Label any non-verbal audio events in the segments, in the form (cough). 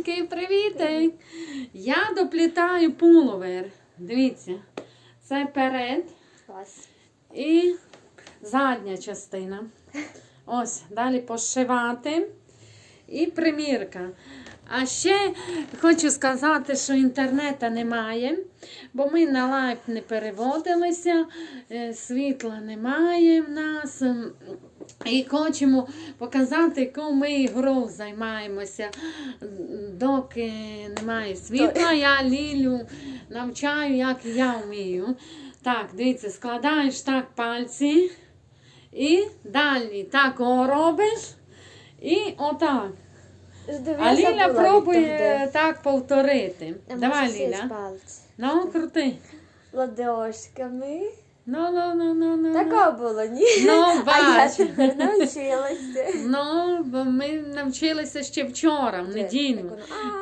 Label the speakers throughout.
Speaker 1: Дорогенький, привіт! Я доплітаю пуловер. Дивіться, це перед
Speaker 2: Клас.
Speaker 1: і задня частина. Ось, далі пошивати. І примірка. А ще хочу сказати, що інтернету немає, бо ми на лайф не переводилися, е, світла немає в нас. І хочемо показати, яку ми грою займаємося, доки немає світла. Я Лілю навчаю, як я вмію. Так, дивіться, складаєш так пальці. І далі так робиш. І отак. А Ліля пробує так повторити. Давай, Ліля. Ну, крути.
Speaker 2: Ладошками.
Speaker 1: Ну, ну, ну, ну, ну.
Speaker 2: Такого було, ні?
Speaker 1: Ну,
Speaker 2: А я
Speaker 1: бач.
Speaker 2: тепер навчилася.
Speaker 1: Ну, бо ми навчилися ще вчора, в неділю.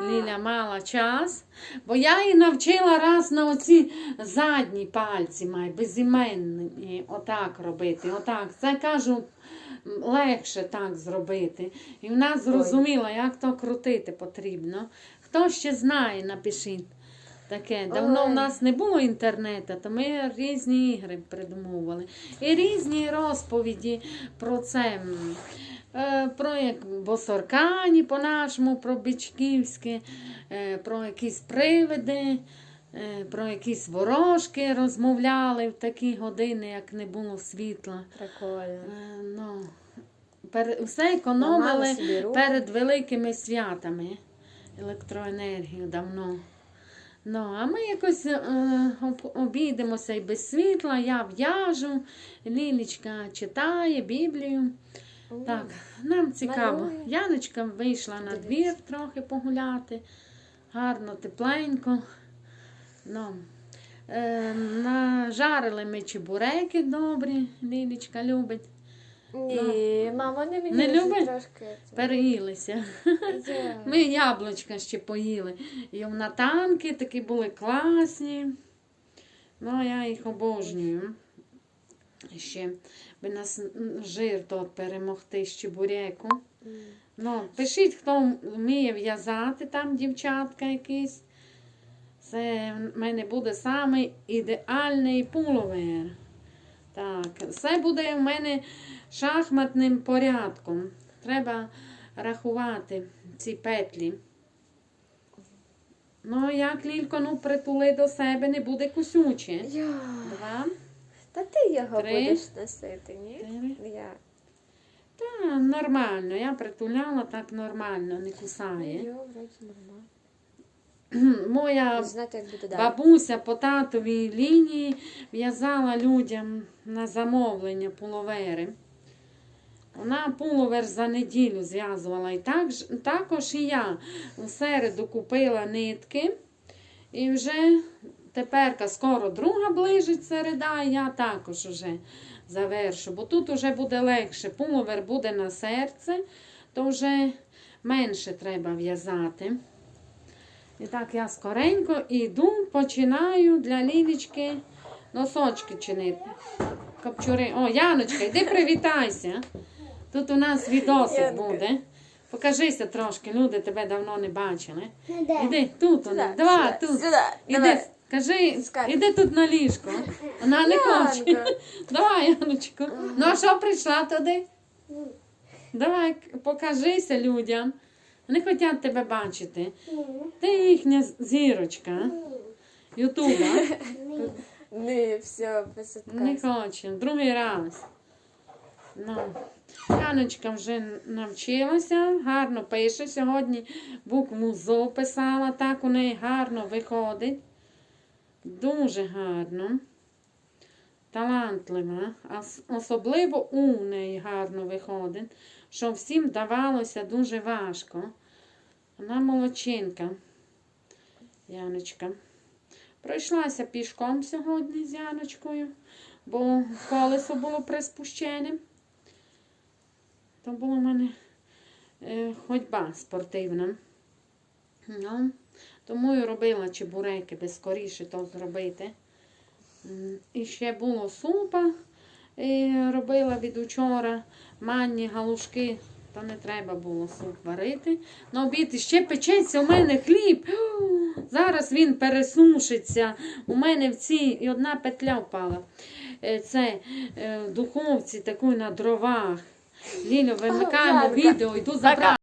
Speaker 1: Ліля мала час, бо я її навчила раз на оці задні пальці, май, безіменні, отак робити. Отак. Це кажу, легше так зробити. І вона зрозуміла, як то крутити потрібно. Хто ще знає, напишіть. Таке. Давно в нас не було інтернету, то ми різні ігри придумували. І різні розповіді про це. е, Про як босоркані по-нашому, про бичківське, е, про якісь привиди, е, про якісь ворожки розмовляли в такі години, як не було світла.
Speaker 2: Прикольно.
Speaker 1: Ну, все економили перед великими святами електроенергію давно. Ну, а ми якось е, обійдемося і без світла, я в'яжу, Лілічка читає Біблію. Так, нам цікаво.
Speaker 2: Малює.
Speaker 1: Яночка вийшла на двір трохи погуляти. Гарно, тепленько. Ну, е, нажарили ми чебуреки добрі, Лілічка любить.
Speaker 2: Ні, мама не мені
Speaker 1: Не любить?
Speaker 2: трошки.
Speaker 1: Переїлися. Ми яблучка ще поїли. І в натанки такі були класні. Ну, я їх обожнюю. Ще би нас жир тот перемогти з чебуреку.
Speaker 2: М.
Speaker 1: Ну, пишіть, хто вміє в'язати там дівчатка якісь. Це в мене буде самий ідеальний пуловер. Так, все буде в мене шахматним порядком. Треба рахувати ці петлі. Ну, як лілько, ну притули до себе, не буде кусюче.
Speaker 2: Я.
Speaker 1: Два.
Speaker 2: Та ти його
Speaker 1: Три.
Speaker 2: будеш носити, ні?
Speaker 1: Чотири.
Speaker 2: Я.
Speaker 1: Та нормально. Я притуляла так нормально, не кусає.
Speaker 2: Я вроді нормально. (clears throat)
Speaker 1: Моя
Speaker 2: знати, як буде далі.
Speaker 1: Бабуся по татовій лінії в'язала людям на замовлення пуловери. Вона пуловер за неділю зв'язувала. І так, також і я у середу купила нитки. І вже теперка скоро друга ближить середа, і я також вже завершу. Бо тут вже буде легше. Пуловер буде на серце, то вже менше треба в'язати. І так я скоренько йду, починаю для Лілічки носочки чинити. Капчури. О, Яночка, йди привітайся. Тут у нас відосик буде. Покажися трошки, люди тебе давно не бачили. Іди тут.
Speaker 2: Сюди,
Speaker 1: Давай, тут. Іди, кажи, іди тут на ліжко. Вона не хоче. Давай, Яночку. Ну а що прийшла туди? Давай, покажися людям. Вони хочуть тебе бачити. Ти їхня зірочка. Ютуба.
Speaker 2: Не, все, без
Speaker 1: Не хоче. Другий раз. Ну. Яночка вже навчилася, гарно пише. Сьогодні букву ЗО писала, так у неї гарно виходить. Дуже гарно. Талантлива. А особливо у неї гарно виходить, що всім давалося дуже важко. Вона молодчинка. Яночка. Пройшлася пішком сьогодні з Яночкою, бо колесо було приспущене. То була в мене е, ходьба спортивна. Ну, тому і робила чебуреки, би скоріше то зробити. І ще було супа. І робила від учора манні галушки то не треба було суп варити. На обід іще печеться у мене хліб. Зараз він пересушиться. У мене в цій і одна петля впала. Е, Це е, в духовці такої на дровах. Лілю, вимикаємо відео, йду забрати.